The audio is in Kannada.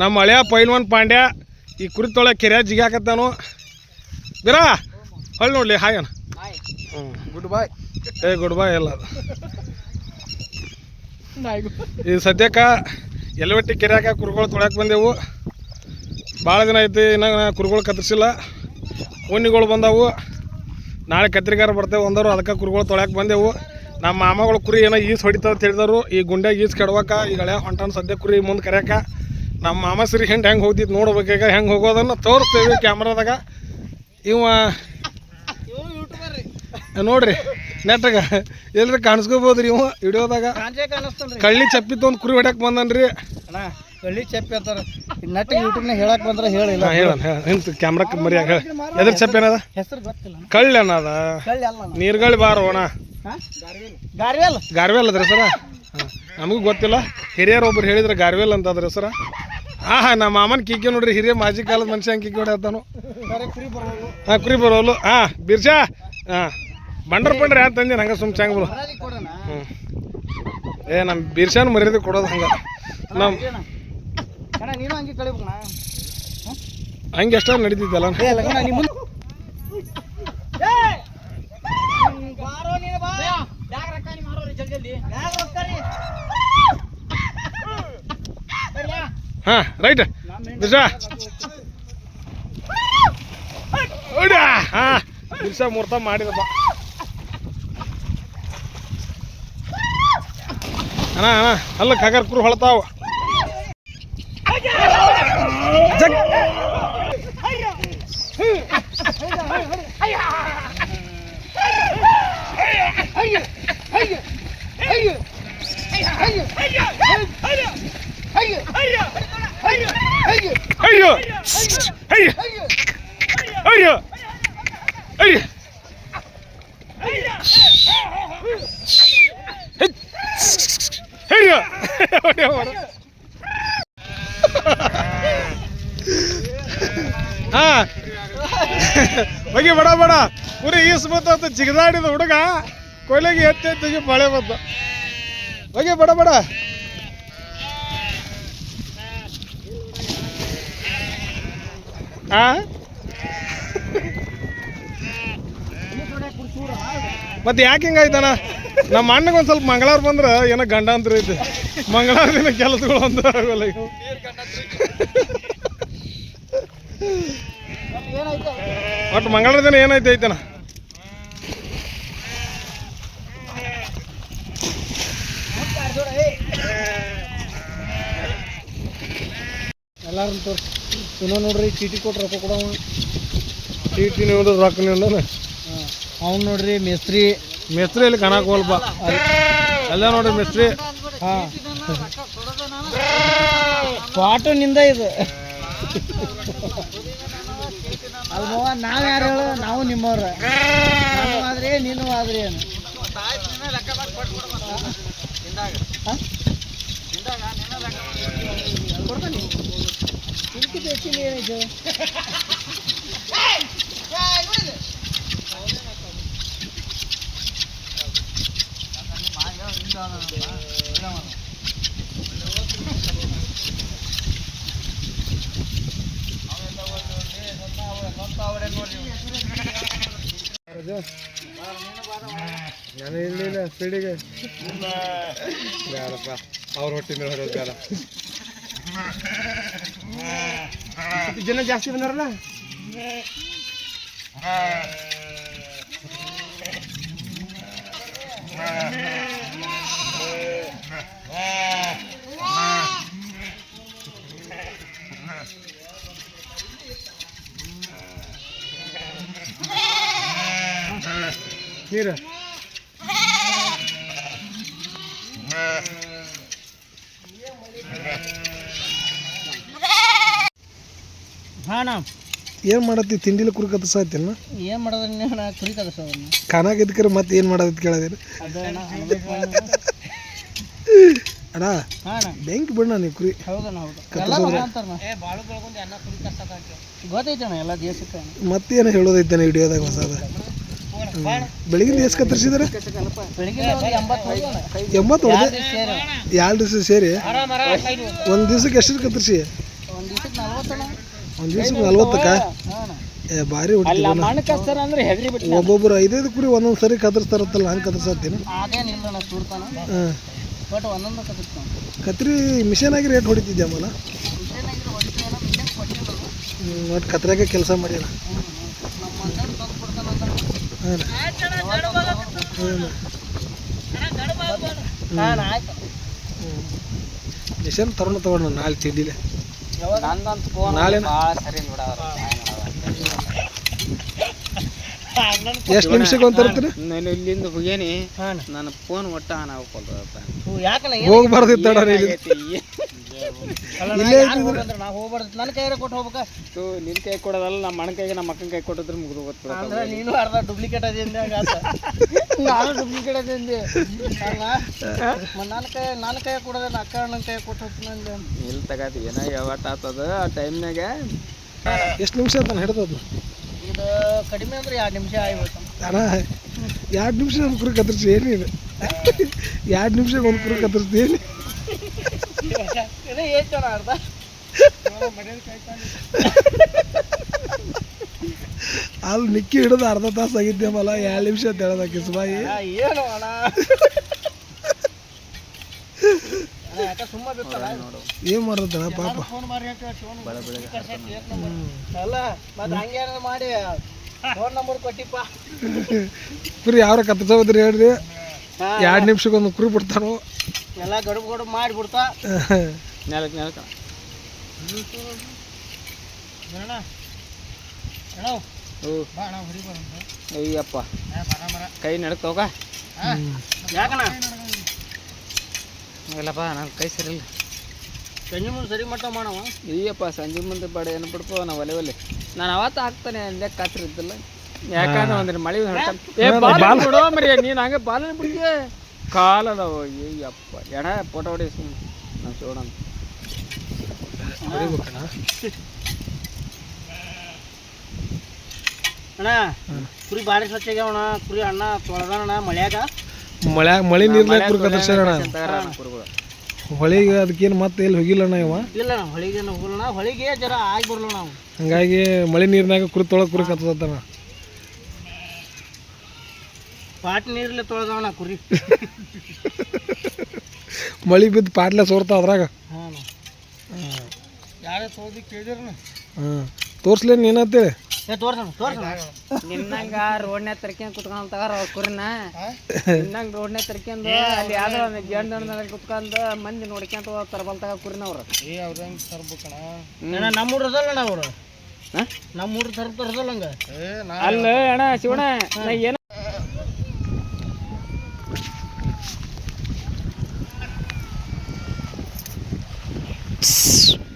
ನಮ್ಮ ಹಳೆಯ ಪೈಲ್ವಾನ್ ಪಾಂಡ್ಯ ಈ ಕುರಿ ತೊಳೆ ಕೆರೆ ಜಿಗಾಕತ್ತಾನು. ಬಿರಾ ಹೊಳ್ ನೋಡ್ಲಿ ಹಾಯ್ ಅಣ್ಣ. ಹ್ಞೂ ಗುಡ್ ಬಾಯ್. ಏ ಗುಡ್ ಬಾಯ್ ಎಲ್ಲ. ಅದು ಈ ಸದ್ಯಕ್ಕೆ ಎಲ್ವಟ್ಟಿ ಕೆರೆಯಾಗ ಕುರುಗಳು ತೊಳ್ಯಾಕೆ ಬಂದೆವು. ಭಾಳ ದಿನ ಐತಿ ಇನ್ನೂ ಕುರುಗಳು ಕತ್ತರಿಸಿಲ್ಲ. ಉಣ್ಣಿಗಳು ಬಂದವು. ನಾಳೆ ಕತ್ರಿಗಾರ ಬರ್ತೇವೆ ಅಂದರು ಅದಕ್ಕೆ ಕುರುಗಳು ತೊಳ್ಯಾಕೆ ಬಂದೆವು. ನಮ್ಮ ಮಾಮಗಳು ಕುರಿ ಏನೋ ಈಸ್ ಅಂತ ಹೇಳಿದರು. ಈ ಗುಂಡ್ಯಾಗ ಈಸ್ ಕೆಡ್ಬೇಕಾ ಈ ಹಳೆ ಹೊಂಟಾನ ಸದ್ಯ ಕುರಿ ಮುಂದೆ ಕರೆಯಕ. ನಮ್ಮ ಮಾಮ ಸಿರಿ ಹಿಂಡು ಹೆಂಗೆ ಹೋಗ್ತಿತ್ತು ನೋಡ್ಬೇಕೀಗ ಹೆಂಗೆ ಹೋಗೋದನ್ನು ತೋರಿಸ್ತೇವೆ ಕ್ಯಾಮ್ರಾದಾಗ. ಇವ ನೋಡ್ರಿ ನೆಟ್ಟಾಗ ಎಲ್ರಿ ಕಾಣಿಸ್ಕೋಬೋದ್ರಿ ಇವ ಕಾಣಿಸ್ತನ್ರಿ ಕಳ್ಳಿ ಚಪ್ಪಿ ತೊಗೊಂಡು ಕುರಿ ಹೊಡ್ಯಾಕ ಬಂದನ್ರಿ. ಅಣ್ಣ ಕಳ್ಳಿ ಚಪ್ಪಿ ಅಂತಾರ. ನಟ್ ಯೂಟ್ಯೂಬ್ನಾಗ ಹೇಳಕ್ ಬಂದ್ರೆ ಹೇಳಿಲ್ಲ ಹೇಳ ನಿಂತು ಕ್ಯಾಮ್ರಕ್ಕೆ ಮರಿಯಾಗ ಹೇಳ. ಎದ್ರ ಚಪ್ಪಿ ಏನದ? ಹೆಸರು ಗೊತ್ತಿಲ್ಲ. ಕಳ್ಳಿ ಅನ್ನದ. ನೀರ್ಗಳಿ ಬಾರೋಣ? ಗಾರ್ವೆಲ್. ಗಾರ್ವೆಲ್? ಅದ್ರ ಹೆಸರ ನಮಗೂ ಗೊತ್ತಿಲ್ಲ. ಹಿರಿಯರು ಒಬ್ರು ಹೇಳಿದ್ರೆ ಗಾರ್ವೆಲ್ ಅಂತ ಅದ್ರ ಹೆಸರು. ಹಾಂ ಹಾ ನಮ್ಮ ಮಾಮನ ಕಿಕ್ಕಿ ನೋಡ್ರಿ ಹಿರಿಯ ಮಾಜಿ ಕಾಲದ ಮನುಷ್ಯ ಹಂಗೆ ಕಿಕ್ಕಿ ಹೊಡ್ಯಾತಾನು ಬರೀ ಹಾಂ ಕುರಿ ಬರೋಲು. ಹಾಂ ಬಿರ್ಜಾ. ಹಾಂ ಬಂಡ್ರ ಪಂಡ್ರಿ ಅಂತ ತಂದಿ ಹಂಗೆ ಸುಮ್ ಚಂಗ ಕೊಡೋಣ ಹ್ಞೂ ಏ ನಮ್ಮ ಬಿರ್ಸಾನ್ ಮರ್ಯಾದೆ ಕೊಡೋದು ಹಂಗೆ. ನಮ್ಮ ಹಂಗೆ ಎಷ್ಟ ನಡೀತಿದ್ದಲ್ಲ ಏ ಲಗ್ನ ನಿಮ್ಮ ಮುಂದೆ ಬಾರೋ ನೀನು ಬಾ ಬ್ಯಾಗ್ ರೊಕ್ಕ ನೀ ಮಾರೋ ರೀ ಜಲ್ದಿ ಜಲ್ದಿ ಬ್ಯಾಗ್ ರೊಕ್ಕ ರೀ ಬರ್ಲ್ಯಾ? ಹಾಂ ರೈಟ್ ಬಿರ್ಸಾ ಹಾ ಬಿರ್ಸಾ ಮುಹೂರ್ತ ಮಾಡಿದಪ್ಪ ಅಣ್ಣ ಅಣ್ಣ ಅಲ್ಲ ಕಗರ್ ಕುರು ಹೊಳ್ತಾವ. ಜಗ್. ಹಾ ಹೋಗಿ ಬಡ ಬಡ. ಕುರಿ ಈಸ್ ಅಂತ ಜಿಗದಾಡಿದ ಹುಡುಗ ಕೊಲೆಗೆ ಎತ್ತಿ ಎತ್ತಿಗೆ ಮಳೆ ಬಂತ ಹೋಗಿ ಬಡ ಬಡ. ಆ? ಮತ್ತೆ ಯಾಕೆ ಹಿಂಗಾಯ್ತಾನ ನಮ್ಮ ಅಣ್ಣಗೆ ಒಂದು ಸ್ವಲ್ಪ ಮಂಗಳವಾರ ಬಂದ್ರೆ ಏನೋ ಗಂಡಾಂತರ ಐತೆ. ಮಂಗಳವಾರ ದಿನ ಕೆಲಸಗಳು ಅಂದ್ರೆ ಆಗೋಲ್ಲ ಒಟ್ಟು ಮಂಗಳವಾರ ದಿನ ಏನೈತೆ ಐತನ ಎಲ್ಲಾರು ತೋರ್ಸಿ. ಇನ್ನೂ ನೋಡ್ರಿ, ಚೀಟಿ ಕೊಟ್ಟು ರೊಕ್ಕ ಕೊಡವ. ಚೀಟಿ ನೀವು ರೊಕ್ಕ ನೀವು ಅವ್ನು ನೋಡ್ರಿ ಮೇಸ್ತ್ರಿ. ಮೇಸ್ತ್ರಿ ಇಲ್ಲಿ ಕಣಕ್ ಹೋಲ್ಪ ಅಲ್ಲ ನೋಡ್ರಿ ಮೇಸ್ತ್ರಿ. ಹಾ. ಪಾಟನಿಂದ ಇದು. ಅಲ್ಮವ್ವ ನಾವ್ ಯಾರು ಹೇಳು? ನಾವು ನಿಮ್ಮವ್ರ. ಆದ್ರಿ ನೀನು ಆದ್ರಿ ಏನು ಕೊಡ್ತೀನಿ. ಏನೈತೆ? ನಾನು ಇರಲಿಲ್ಲ ಸ್ಪೀಡಿಗೆ ಬೇಡಪ್ಪ ಅವ್ರ ಹೊಟ್ಟೆ ಮೇಲೆ ಹೊರೋದು ಬೇಡ ಜನ ಜಾಸ್ತಿ ಬಂದಾರಲ್ಲ ನೀರು. ಹಾ ಏನು ಮಾಡತ್ತಿ? ತಿಂಡಿಲಿ ಕುರಿ ಕತ್ತಸಾಯ್ತೇನ ಏನ್ ಮಾಡೋದ್ರಿ ನೀವು? ನಾ ಕುರಿ ಮತ್ತೆ ಏನು ಮಾಡೋದ್ ಕೇಳದಿರಿ. ಅಣ್ಣ ಬೆಂಕಿ ಬಿಡಣ ನೀವು ಕುರಿ. ಹೌದಣ್ಣ ಹೌದು. ಎಲ್ಲ ಬರ ಅಂತಾರಣ್ಣ. ಗೊತ್ತೈತಣ್ಣ ಎಲ್ಲ ದೇಶಕ್ಕೆ. ಮತ್ತೇನು ಹೇಳೋದೈತೆ ವಿಡಿಯೋದಾಗ ಹೊಸದ ಬೆಳಿಗ್ಗೆ ಎಷ್ಟು ಕತ್ತರಿಸಿದಾರೆ? ಎಂಬತ್ತು ಹೊಡೆದೆ ಎರಡು ದಿವಸ ಸೇರಿ? ಒಂದು ದಿವ್ಸಕ್ಕೆ ಎಷ್ಟು ಕತ್ತರಿಸಿ? ಒಂದು ದಿವ್ಸಕ್ಕೆ ನಲ್ವತ್ತಕ್ಕ? ಏ ಭಾರಿ ಒಬ್ಬೊಬ್ಬರು ಐದೈದು ಕುರಿ ಒಂದೊಂದು ಸರಿ ಕತ್ತರಿಸ್ತಾರತ್ತಲ್ಲ ಹಂಗೆ ಕತ್ತರಿಸ್ತೀನಿ ಹಾಂ. ಬಟ್ ಒಂದೊಂದು ಕದಿರ್ತಾನ ಕತ್ರಿ ಮಿಷನ್ ಆಗಿ ರೇಟ್ ಹೊಡಿತಿದ್ದೆ ಆಮೇಲೆ ಒಟ್ಟು ಕತ್ರಾಗೆ ಕೆಲಸ ಮಾಡಿಲ್ಲ ಹಾಂ ಆಯ್ತು. ಮಿಷನ್ ತರೋಣ ತಗೊಂಡು ನಾಳೆ ತಿಂದಿಲ್ಲ ನಾಳೆ ಸರಿ ಎಷ್ಟು ನಿಮಿಷಕ್ಕೆ ಒಂದು ತರ್ತೀರಿ? ನಾನು ಇಲ್ಲಿಂದ ಹೋಗೇನಿ. ಹಾಂ ನನ್ನ ಫೋನ್ ಒಟ್ಟ ಆನ್ ಆಗ್ಕೊಳ್ತದಪ್ಪ ಹೋಗ್ಬಾರ್ದಿತ್ತು ಅಣ್ಣ ಇಲ್ಲಿ ಇಲ್ಲೇ ನಾ ಹೋಗ್ಬಾರ್ದಿತ್ತು. ನನ್ನ ಕೈಯಾರ ಕೊಟ್ಟು ಹೋಗ್ಬೇಕ? ನಿನ್ ಕೈ ಕೊಡೋದಲ್ಲ ನಮ್ಮ ಅಣ್ಣ ಕೈಗೆ ನಮ್ಮ ಅಕ್ಕನ ಕೈ ಕೊಟ್ಟಿದ್ರೆ ಮುಗಿದು ಹೋಗುತ್ತೆ ಅಂದ್ರೆ ನೀನು ಅರ್ಧ ಡೂಪ್ಲಿಕೇಟ್ ಅದಿಂದ ನಾನು ಡೂಪ್ಲಿಕೇಟ್ ಅದೇಂದೆ ನನ್ನ ಕೈ ನನ್ನ ಕೈ ಕೊಡೋದ ಅಕ್ಕ ಅಣ್ಣನ ಕೈ ಕೊಟ್ಟು ಹೋಗ್ತೀನಿ ಇಲ್ಲಿ ತಗದು ಏನೋ ಯಾವಟ್ ಆತದ ಆ ಟೈಮ್ನಾಗ ಎಷ್ಟು ನಿಮಿಷ ಆತನ ಹಿಡ್ದದು ಇದು ಕಡಿಮೆ ಅಂದ್ರೆ ಎರಡು ನಿಮಿಷ ಆಯ್ತು ಅಣ್ಣ ಎರಡು ನಿಮಿಷ ನಮ್ಮ ಕುರಿ ಕತ್ತರಿಸಿ ಏನಿದೆ ಎರಡು ನಿಮಿಷ ಒಂದು ಕುರು ಕತ್ತರಿಸ್ತೀನಿ ಅಲ್ಲಿ ನಿಕ್ಕಿ ಹಿಡಿದು ಅರ್ಧ ತಾಸು ಆಗಿದ್ದೆ ಮಲ್ಲ ಎರಡು ನಿಮಿಷ ಅಂತ ಹೇಳ್ದ ಕಿಸ್ಬಾಯಿ ಏನು ಏನು ಮಾಡ್ದಣ್ಣ ಪಾಪ? ಫೋನ್ ಮಾಡಿ ಫೋನ್ ನಂಬರ್ ಕೊಟ್ಟಿಪ್ಪ. ಯಾರ ಯಾವ್ರ ಕತ್ತರಿಸೋದ್ರಿ ಹೇಳ್ರಿ. ಎರಡು ನಿಮಿಷಕ್ಕೆ ಒಂದು ಕುರಿ ಬಿಡ್ತಾನು? ಎಲ್ಲ ಗಡುಬು ಗಡುಬು ಮಾಡಿಬಿಡ್ತಾ ನೆಲಕ್ಕೆ ನೆಲಕ ಅಣ್ಣ ಅಣ್ಣ. ಓ ಬಾ ಅಣ್ಣ ಹೊಡಿ ಬರಂತ ಅಯ್ಯಪ್ಪ ಕೈ ನಡಕ್ ಯಾಕಣ ಯಾಕಣ್ಣ? ಇಲ್ಲಪ್ಪ ನನ್ನ ಕೈ ಸರಿಲ್ಲ ಸಂಜೆ ಮುಂದೆ ಸರಿ ಮಟ್ಟ ಮಾಡವ ಅಯ್ಯಪ್ಪ ಸಂಜೆ ಮುಂದೆ ಬಡ ಏನು ಬಿಡ್ಪೋ ನಾವು ಒಲೆ ಒಲೆ. ನಾನು ಅವತ್ತು ಹಾಕ್ತಾನೆ ಅಂದ್ಯಾಕೆ ಕಾತ್ರಿ ಇದ್ದಿಲ್ಲ. ಯಾಕಂದ್ರೆ ಅಂದ್ರೆ ಮಳೆ ಏ ಬಾಲ್ ಬಿಡೋ ಮರಿ ನೀನು ಹಂಗೆ ಬಾಲನ ಬಿಡಿದೆ ಕಾಲ ಅದಾವ ಅಯ್ಯಪ್ಪ ಎಣ ಫೋಟೋ ಹೊಡಿ ನಾವು ನೋಡೋಣ ಹೊಡಿಬೇಕಣ್ಣ. ಅಣ್ಣ ಕುರಿ ಬಾರಿ ಸ್ವಚ್ಛ ಆಗ್ಯಾವಣ ಕುರಿ ಅಣ್ಣ ತೊಳೆದಣ್ಣ ಮಳ್ಯಾಗ. ಮಳೆ ಮಳೆ ನೀರ್ನಾಗ ಕುರಿ ಕತ್ತರಿಸ್ಯಾರಣ ಕುರುಗಳು. ಹೊಳಿಗೆ ಅದಕ್ಕೇನು ಮತ್ತೆ ಎಲ್ಲಿ ಹೋಗಿಲ್ಲಣ್ಣ ಇವ? ಇಲ್ಲ ಅಣ್ಣ ಹೊಳಿಗೆ ಹೋಗಲ್ಲ ಹೊಳಿಗೆ ಜರ ಆಗಿ ಬರ್ಲ ನಾವು ಹಂಗಾಗಿ ಮಳೆ ನೀರ್ನಾಗ ಕುರಿ ತೊಳಗೆ ಕುರಿ ಕತ್ತದತ್ತಣ್ಣ. ಪಾಟ್ ನೀರ್ಲೆ ತೊಳೆದವಣ ಕುರಿ. ಮಳಿ ಬಿದ್ದು ಪಾಟ್ಲೆ ಸೋರ್ತಾವ ಅದ್ರಾಗ? ಹಾಂ ಯಾರೇ ತೊಳ್ದು ಕೇಳಿದ್ರನ. ಹಾಂ. ತೋರ್ಸ್ಲೇನು ಏನಂತೇಳಿ ಏ ತೋರ್ಸಣ ತೋರ್ಸಣ ನಿನ್ನಂಗ ರೋಡ್ನ್ಯಾಗ ತರ್ಕೊಂಡ್ ಕುತ್ಕೊಂಡ್ ತಗಾರ ಅವ್ರ ಕುರಿನ. ನಿನ್ನಂಗ ರೋಡ್ನ್ಯಾಗ ತರ್ಕೊಂಡ್ ಅಲ್ಲಿ ಯಾವ್ದೋ ಒಂದು ಜಂಡ ಕುತ್ಕೊಂಡ್ ಮಂದಿ ನೋಡ್ಕೊಂತ ಹೋಗ್ತಾರ ಬಲ್ ತಗ ಕುರಿನ ಅವ್ರ. ಏ ಅವ್ರಂಗೆ ತರ್ಬೇಕಣ ಅಣ್ಣ ನಮ್ಮ ಅಣ್ಣ ಅವರು? ನಮ್ಮ ಹುಡ್ರು ತರ್ ತರ್ಸಲ್ಲ ಹಂಗ ಅಲ್ಲ ಅಣ್ಣ ಶಿವಣ್ಣ ನಾ ಏನ